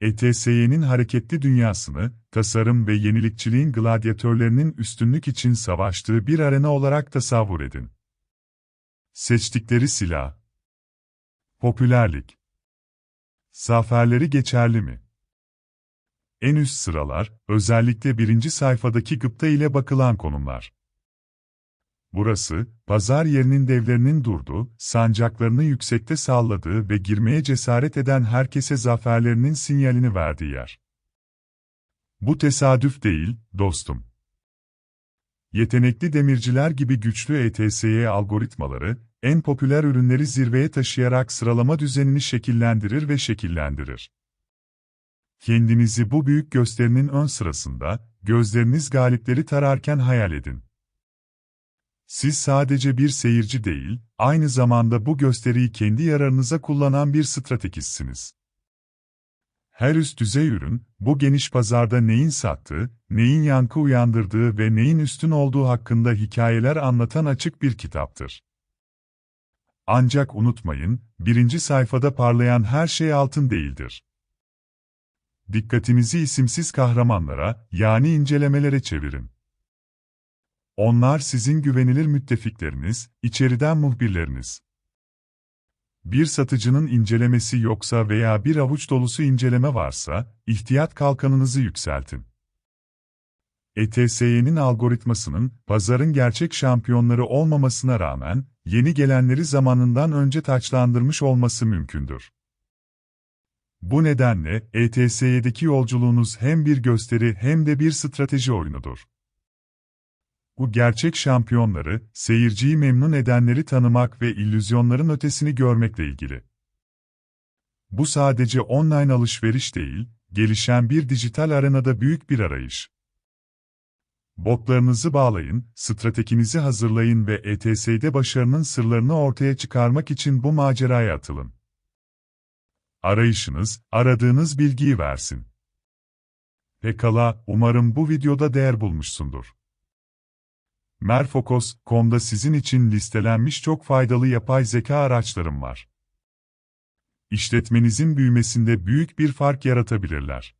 ETSY'nin hareketli dünyasını, tasarım ve yenilikçiliğin gladyatörlerinin üstünlük için savaştığı bir arena olarak tasavvur edin. Seçtikleri silah. Popülerlik. Zaferleri geçerli mi? En üst sıralar, özellikle birinci sayfadaki gıpta ile bakılan konumlar. Burası, pazar yerinin devlerinin durduğu, sancaklarını yüksekte salladığı ve girmeye cesaret eden herkese zaferlerinin sinyalini verdiği yer. Bu tesadüf değil, dostum. Yetenekli demirciler gibi güçlü ETSY algoritmaları, en popüler ürünleri zirveye taşıyarak sıralama düzenini şekillendirir ve şekillendirir. Kendinizi bu büyük gösterinin ön sırasında, gözleriniz galipleri tararken hayal edin. Siz sadece bir seyirci değil, aynı zamanda bu gösteriyi kendi yararınıza kullanan bir stratejistsiniz. Her üst düzey ürün, bu geniş pazarda neyin sattığı, neyin yankı uyandırdığı ve neyin üstün olduğu hakkında hikayeler anlatan açık bir kitaptır. Ancak unutmayın, birinci sayfada parlayan her şey altın değildir. Dikkatinizi isimsiz kahramanlara, yani incelemelere çevirin. Onlar sizin güvenilir müttefikleriniz, içeriden muhbirleriniz. Bir satıcının incelemesi yoksa veya bir avuç dolusu inceleme varsa, ihtiyat kalkanınızı yükseltin. ETSY'nin algoritmasının, pazarın gerçek şampiyonları olmamasına rağmen, yeni gelenleri zamanından önce taçlandırmış olması mümkündür. Bu nedenle, ETSY'deki yolculuğunuz hem bir gösteri hem de bir strateji oyunudur. Bu gerçek şampiyonları, seyirciyi memnun edenleri tanımak ve illüzyonların ötesini görmekle ilgili. Bu sadece online alışveriş değil, gelişen bir dijital arenada büyük bir arayış. Botlarınızı bağlayın, stratejinizi hazırlayın ve ETS'de başarının sırlarını ortaya çıkarmak için bu maceraya atılın. Arayışınız, aradığınız bilgiyi versin. Pekala, umarım bu videoda değer bulmuşsundur. Merfocus.com'da sizin için listelenmiş çok faydalı yapay zeka araçlarım var. İşletmenizin büyümesinde büyük bir fark yaratabilirler.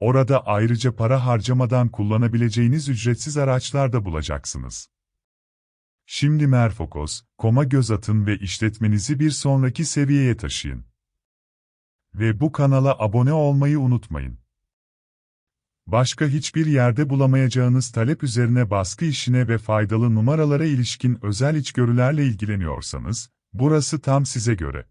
Orada ayrıca para harcamadan kullanabileceğiniz ücretsiz araçlar da bulacaksınız. Şimdi Merfocus.com'a göz atın ve işletmenizi bir sonraki seviyeye taşıyın. Ve bu kanala abone olmayı unutmayın. Başka hiçbir yerde bulamayacağınız talep üzerine baskı işine ve faydalı numaralara ilişkin özel içgörülerle ilgileniyorsanız, burası tam size göre.